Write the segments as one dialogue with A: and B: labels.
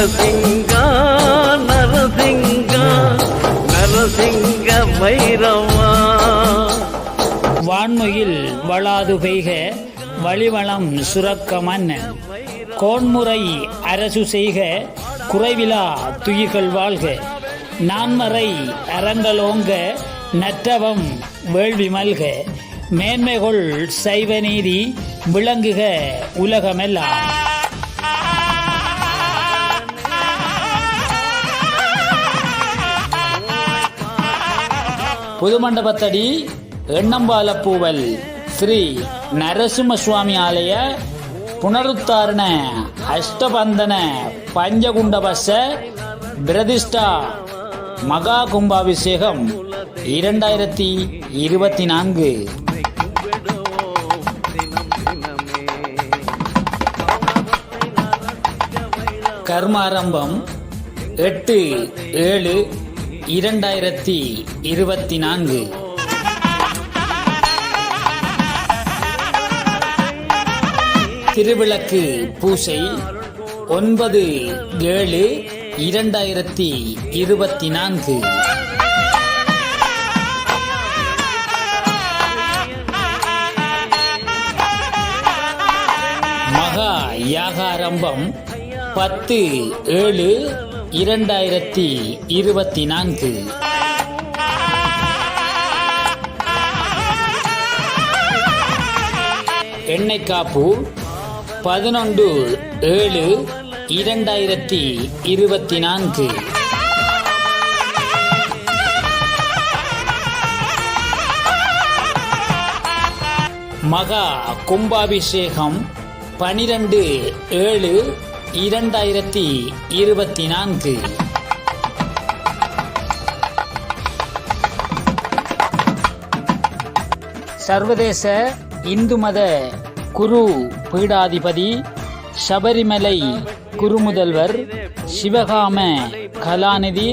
A: நரசிங்கா நரசிங்கா நரசிங்க பைரவா
B: வான்மையில் வளாது பெய்க வழிவளம் சுரக்கமன் கோன்முறை அரசு செய்க குறைவிலா துயிகள் வாழ்க. நான்மறை அறங்களோங்க நற்றவம் வேள்வி மல்க. மேன்மைகொள் சைவ நீதி விளங்குக உலகமெல்லாம். புதுமண்டபத்தடி எண்ணம்பாலப்பூவல் ஸ்ரீ நரசிம்ம சுவாமி ஆலய புனருத்தாரண அஷ்டபந்தன பஞ்சகுண்டபச பிரதிஷ்டா மகா கும்பாபிஷேகம் இரண்டாயிரத்தி இருபத்தி நான்கு. கர்மாரம்பம் எட்டு ஏழு இரண்டாயிரத்தி இருபத்தி நான்கு. திருவிளக்கு பூசை ஒன்பது ஏழு இரண்டாயிரத்தி இருபத்தி நான்கு. மகா யாகாரம்பம் பத்து ஏழு இரண்டாயிரத்தி இருபத்தி நான்கு. எண்ணெய் காப்பு பதினொன்று ஏழு இரண்டாயிரத்தி இருபத்தி நான்கு. மகா கும்பாபிஷேகம் பனிரெண்டு ஏழு இரண்டாயிரத்தி இருபத்தி நான்கு. சர்வதேச இந்து மத குரு பீடாதிபதி சபரிமலை குருமுதல்வர் சிவகாம கலாநிதி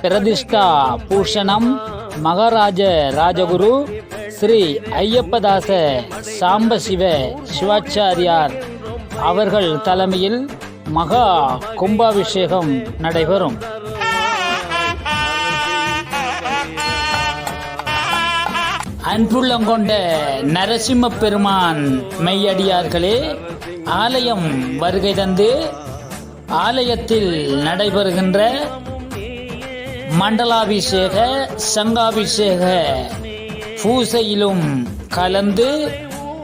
B: பிரதிஷ்டா பூஷணம் மகாராஜ ராஜகுரு ஸ்ரீ ஐயப்பதாச சாம்பசிவ சிவாச்சாரியார் அவர்கள் தலைமையில் மகா கும்பாபிஷேகம் நடைபெறும். அன்புள்ளம் கொண்ட நரசிம்ம பெருமான் மெய்யடியார்களே ஆலயம் வருகை தந்து ஆலயத்தில் நடைபெறுகின்ற மண்டலாபிஷேக சங்காபிஷேக பூசையிலும் கலந்து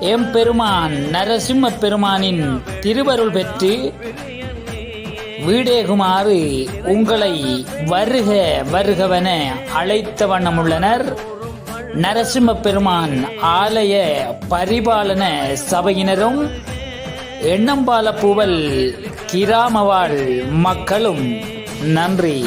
B: எம்பெருமான் நரசிம்ம பெருமானின் திருவருள் பெற்று வீடேகுமாறு உங்களை வருக வருகவன அழைத்த வண்ணமுள்ளனர். நரசிம்ம பெருமான் ஆலய பரிபாலன சபையினரும் எண்ணம்பால பூவல் கிராமவாழ் மக்களும் நன்றி.